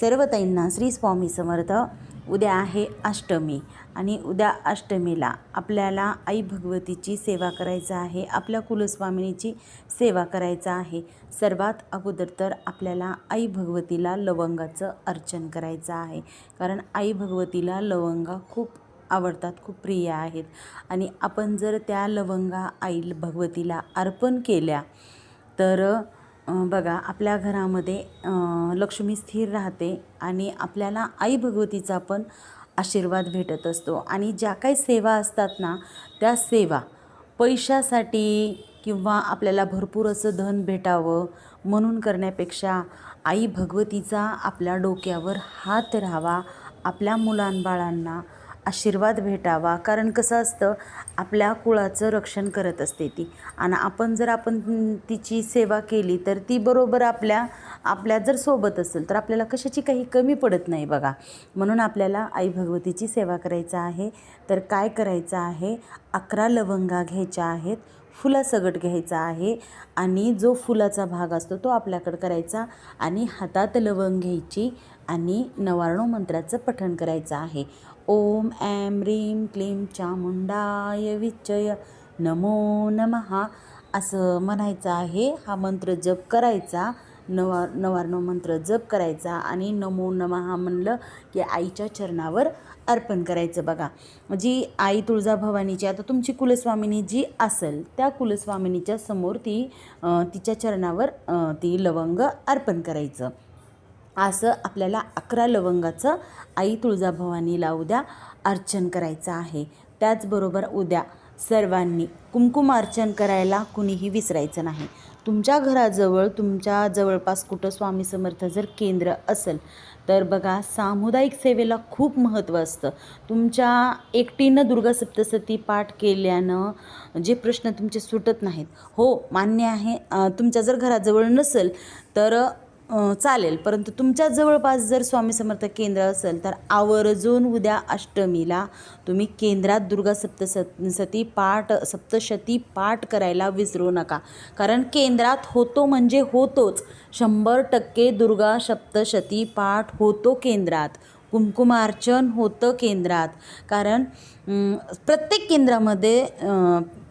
सर्व ताईंना श्री स्वामी समर्थ. उद्या आहे अष्टमी आणि उद्या अष्टमीला आपल्याला आई भगवतीची सेवा करायचं आहे आपल्या कुलस्वामिनीची सेवा करायचं आहे. सर्वात अगोदर तर आपल्याला आई भगवतीला लवंगाचं अर्चन करायचं आहे. कारण आई भगवतीला लवंगा खूप आवडतात खूप प्रिय आहेत. आणि आपण जर त्या लवंगा आई भगवतीला अर्पण केल्या तर बघा आपल्या घरामध्ये लक्ष्मी स्थिर राहते आणि आपल्याला आई भगवतीचा पण आशीर्वाद भेटत असतो. आणि ज्या काही सेवा असतात ना त्या सेवा पैशासाठी किंवा आपल्याला भरपूर असं धन भेटावं म्हणून करण्यापेक्षा आई भगवतीचा आपल्या डोक्यावर हात राहावा आपल्या मुलांबाळांना आशीर्वाद भेटावा. कारण कसं असतं आपल्या कुळाचं रक्षण करत असते ती. आणि आपण जर आपण तिची सेवा केली तर ती बरोबर आपल्या आपल्या जर सोबत असेल तर आपल्याला कशाची काही कमी पडत नाही बघा. म्हणून आपल्याला आई भगवतीची सेवा करायचं आहे. तर काय करायचं आहे? अकरा लवंगा घ्यायच्या आहेत. फुलासगट घ्यायचा आहे. आणि जो फुलाचा भाग असतो तो आपल्याकडं करायचा. आणि हातात लवंग घ्यायची. आणि नवारणो मंत्राचं पठण करायचं आहे. ओम ॲम रीम क्लीं चामुंडाय विच्चय नमो नमः. असं म्हणायचं आहे. हा मंत्र जप करायचा. नवा नवारणो मंत्र जप करायचा आणि नमो नमहा म्हणलं की आईच्या चरणावर अर्पण करायचं बघा. जी आई तुळजाभवानीची आता तुमची कुलस्वामिनी जी असेल त्या कुलस्वामिनीच्या समोर ती तिच्या चरणावर ती लवंग अर्पण करायचं. असं आपल्याला अकरा लवंगाचं आई तुळजाभवानीला उद्या अर्चन करायचं आहे. त्याचबरोबर उद्या सर्वांनी कुमकुम अर्चन करायला कुणीही विसरायचं नाही. तुमच्या घराजवळ तुमच्या जवळपास कुठं स्वामी समर्थ जर केंद्र असेल तर बघा सामुदायिक सेवेला खूप महत्त्व असतं. तुमच्या एकटीनं दुर्गा सप्तसती पाठ केल्यानं जे प्रश्न तुमचे सुटत नाहीत. हो मान्य आहे. तुमच्या जर घराजवळ नसेल तर चालेल. परंतु तुमच्या जवळपास जर स्वामी समर्थ केंद्र असेल तर आवर्जून उद्या अष्टमीला तुम्ही केंद्रात दुर्गा सप्तसत सती पाठ सप्तशती पाठ करायला विसरू नका. कारण केंद्रात होतो म्हणजे होतोच. शंभर टक्के दुर्गा सप्तशती पाठ होतो केंद्रात. कुंकुमार्चन होतं केंद्रात. कारण प्रत्येक केंद्रामध्ये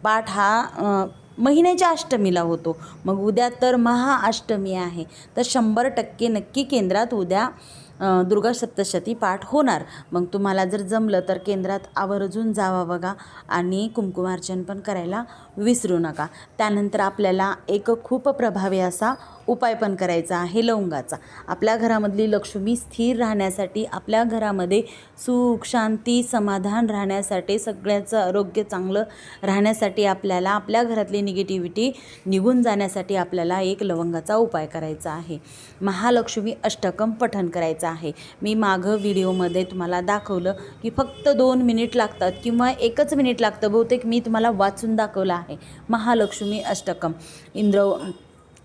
पाठ हा महिन्याच्या अष्टमीला होतो. मग उद्या तर महाअष्टमी आहे. तर शंभर टक्के नक्की केंद्रात उद्या दुर्गा सप्तशती पाठ होणार. मग तुम्हाला जर जमलं तर केंद्रात आवर्जून जावा बघा आणि कुंकुमार्चन पण करायला विसरू नका. त्यानंतर आपल्याला एक खूप प्रभावी असा उपाय पण करायचा आहे लवंगाचा. आपल्या घरामधली लक्ष्मी स्थिर राहण्यासाठी आपल्या घरामध्ये सुख शांती समाधान राहण्यासाठी सगळ्याचं आरोग्य चांगलं राहण्यासाठी आपल्याला आपल्या घरातली निगेटिव्हिटी निघून जाण्यासाठी आपल्याला एक लवंगाचा उपाय करायचा आहे. महालक्ष्मी अष्टकम पठण करायचं आहे. मी मागं व्हिडिओमध्ये तुम्हाला दाखवलं की फक्त दोन मिनिट लागतात किंवा एकच मिनिट लागतं. बहुतेक मी तुम्हाला वाचून दाखवलं आहे. महालक्ष्मी अष्टकम. इंद्र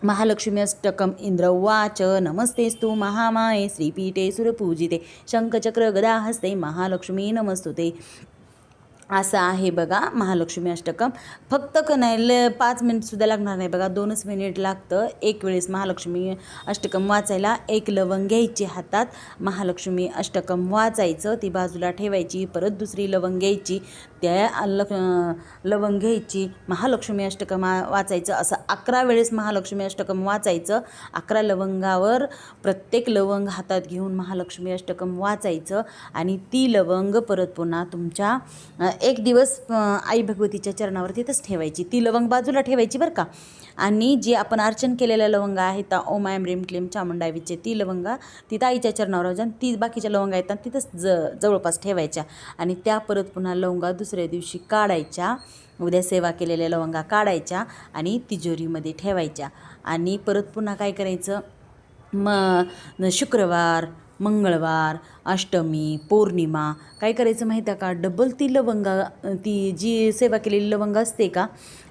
महालक्ष्मी अष्टकम इंद्रवाच नमस्तेस्तु महामाये श्रीपीठे सुरपूजिते शङ्खचक्रगदाहस्ते गदा महालक्ष्मी नमस्तुते। असं आहे बघा महालक्ष्मी अष्टकम. फक्त क नाही ल पाच मिनिटसुद्धा लागणार नाही बघा. दोनच मिनिट लागतं. एक वेळेस महालक्ष्मी अष्टकम वाचायला एक लवंग घ्यायची हातात. महालक्ष्मी अष्टकम वाचायचं ती बाजूला ठेवायची परत दुसरी लवंग घ्यायची. त्या ल लवंग घ्यायची. महालक्ष्मी अष्टकम वाचायचं. असं अकरा वेळेस महालक्ष्मी अष्टकम वाचायचं. अकरा लवंगावर प्रत्येक लवंग हातात घेऊन महालक्ष्मी अष्टकम वाचायचं. आणि ती लवंग परत पुन्हा तुमच्या एक दिवस आई भगवतीच्या चरणावर तिथंच ठेवायची. ती लवंग बाजूला ठेवायची बरं का. आणि जे आपण अर्चन केलेल्या लवंगा आहेत त्या ओम आयम रिम क्लेम चामुंडावीचे ती लवंगा तिथं आईच्या चरणावर जाऊन ती बाकीच्या लवंगा आहेत तिथंच ज जवळपास ठेवायच्या. आणि त्या परत पुन्हा लवंगा दुसऱ्या दिवशी काढायच्या. उद्या सेवा केलेल्या लवंगा काढायच्या आणि तिजोरीमध्ये ठेवायच्या. आणि परत पुन्हा काय करायचं? म शुक्रवार मंगळवार अष्टमी पौर्णिमा. काय करायचं माहिती आहे का? डबल ती लवंगा ती जी सेवा केलेली लवंग असते का?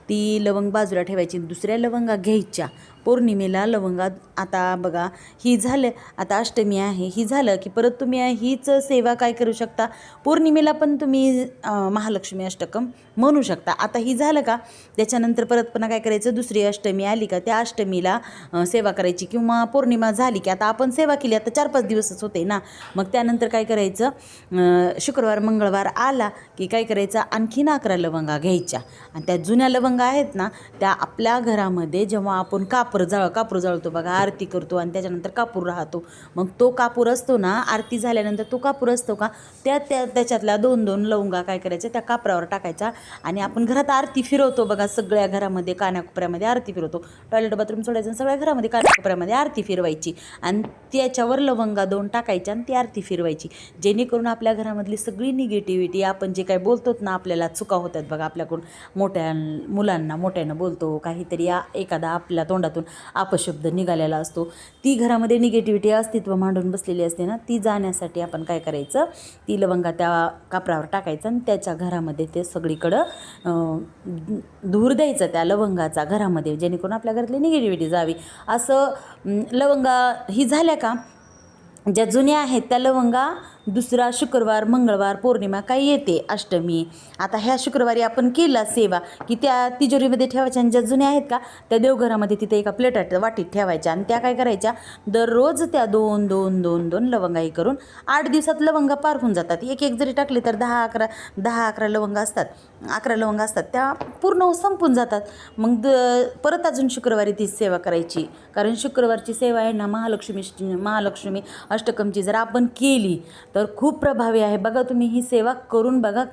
ती लवंग बाजूला ठेवायची दुसऱ्या लवंगा घ्यायच्या. पौर्णिमेला लवंगा. आता बघा ही झालं आता अष्टमी आहे. ही झालं की परत तुम्ही हीच सेवा काय करू शकता? पौर्णिमेला पण तुम्ही महालक्ष्मी अष्टकम म्हणू शकता. आता ही झालं का? त्याच्यानंतर परत पण काय करायचं? दुसरी अष्टमी आली का? त्या अष्टमीला सेवा करायची किंवा पौर्णिमा झाली की आता आपण सेवा केली आता चार पाच दिवसच होते ना. मग त्यानंतर काय करायचं? शुक्रवार मंगळवार आला की काय करायचं? आणखीन अकरा लवंगा घ्यायच्या. आणि त्या जुन्या लवंगा आहेत ना त्या आपल्या घरामध्ये जेव्हा आपण काप कापूर जाळ कापूर जाळतो बघा आरती करतो आणि त्याच्यानंतर कापूर राहतो. मग तो कापूर असतो ना आरती झाल्यानंतर तो कापूर असतो का त्या त्या त्याच्यातल्या दोन दोन लवंगा काय करायच्या त्या कापरावर टाकायच्या आणि आपण घरात आरती फिरवतो बघा सगळ्या घरामध्ये कानाकोपऱ्यामध्ये आरती फिरवतो. टॉयलेट बाथरूम सोडायचं सगळ्या घरामध्ये कानाकोपऱ्यामध्ये आरती फिरवायची आणि त्याच्यावर लवंगा दोन टाकायच्या आणि ती आरती फिरवायची. जेणेकरून आपल्या घरामधली सगळी निगेटिव्हिटी आपण जे काय बोलतो ना आपल्याला चुका होतात बघा आपल्याकडून. मोठ्या मुलांना मोठ्यानं बोलतो काहीतरी एखादा आपल्या तोंडातून अपशब्द निघालेला असतो. ती घरामध्ये निगेटिव्हिटी अस्तित्व मांडून बसलेली असते ना ती जाण्यासाठी आपण काय करायचं? ती लवंगा त्या कापरावर टाकायचं आणि त्याच्या घरामध्ये ते सगळीकडं धूर द्यायचं त्या लवंगाचा घरामध्ये जेणेकरून आपल्या घरातली निगेटिव्हिटी जावी. असं लवंगा ही झाल्या का? ज्या जुन्या आहेत त्या लवंगा दुसरा शुक्रवार मंगळवार पौर्णिमा काही येते अष्टमी. आता ह्या शुक्रवारी आपण केला सेवा की त्या तिजोरीमध्ये ठेवायच्या आणि ज्या जुन्या आहेत का त्या देवघरामध्ये तिथे एका प्लेटात वाटीत ठेवायच्या आणि त्या काय करायच्या दररोज त्या दोन दोन दोन दोन लवंगाही करून आठ दिवसात लवंगा पार होऊन जातात. एक एक जरी टाकले तर दहा अकरा दहा अकरा लवंगा असतात. अकरा लवंगा असतात त्या पूर्ण संपून जातात. मग द परत अजून शुक्रवारी ती सेवा करायची. कारण शुक्रवारची सेवा आहे ना महालक्ष्मी महालक्ष्मी अष्टकमची जर आपण केली तर खूप प्रभावी आहे. बघा तुम्ही ही सेवा करून बघा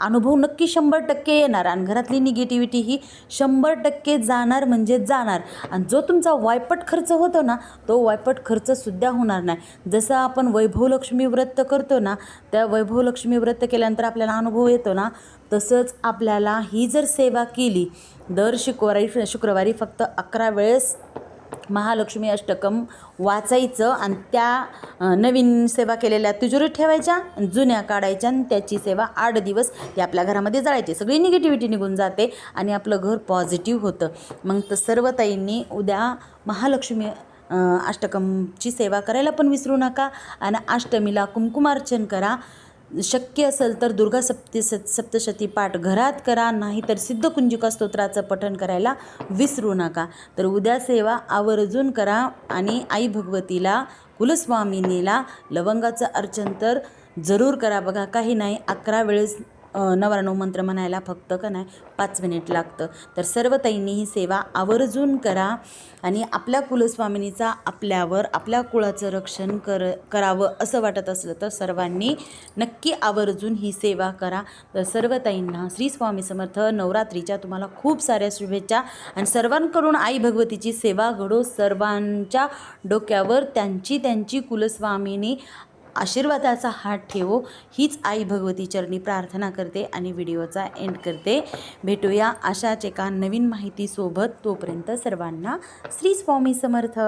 अनुभव नक्की शंभर टक्के येणार. आणि घरातली निगेटिव्हिटी ही शंभर टक्के जाणार म्हणजे जाणार. आणि जो तुमचा वायपट खर्च होतो ना तो वायपट खर्चसुद्धा होणार नाही. जसं आपण वैभवलक्ष्मी व्रत करतो ना त्या वैभवलक्ष्मी व्रत केल्यानंतर आपल्याला अनुभव येतो ना तसंच आपल्याला ही जर सेवा केली दर शुक्रवारी शुक्रवारी फक्त अकरा वेळेस महालक्ष्मी अष्टकम वाचायचं आणि त्या नवीन सेवा केलेल्या तिजोरीत ठेवायच्या जुन्या काढायच्या आणि त्याची सेवा आठ दिवस ती आपल्या घरामध्ये जाळायची. सगळी निगेटिव्हिटी निघून जाते आणि आपलं घर पॉझिटिव्ह होतं. मग तर सर्व ताईंनी उद्या महालक्ष्मी अष्टकमची सेवा करायला पण विसरू नका आणि अष्टमीला कुंकुमार्चन करा. शक्य असेल तर दुर्गा सप्त सप्तशती पाठ घरात करा नाही तर सिद्धकुंजिका स्तोत्राचं पठण करायला विसरू नका. तर उद्या सेवा आवर्जून करा आणि आई भगवतीला कुलस्वामिनीला लवंगाचं अर्चन तर जरूर करा. बघा काही नाही अकरा वेळेस नवरानव मंत्र म्हणायला फक्त का नाही पाच मिनिट लागतं. तर सर्व ताईंनी ही सेवा आवर्जून करा आणि आपल्या कुलस्वामिनीचा आपल्यावर आपल्या कुळाचं रक्षण कर करावं असं वाटत असलं तर सर्वांनी नक्की आवर्जून ही सेवा करा. तर सर्व ताईंना श्री स्वामी समर्थ नवरात्रीच्या तुम्हाला खूप साऱ्या शुभेच्छा आणि सर्वांकडून आई भगवतीची सेवा घडो. सर्वांच्या डोक्यावर त्यांची त्यांची कुलस्वामिनी आशीर्वादाचा हात ठेवो हीच आई भगवती चरणी प्रार्थना करते आणि व्हिडिओचा एंड करते. भेटूया अशाच एका नवीन माहितीसोबत. तोपर्यंत सर्वांना श्री स्वामी समर्थ.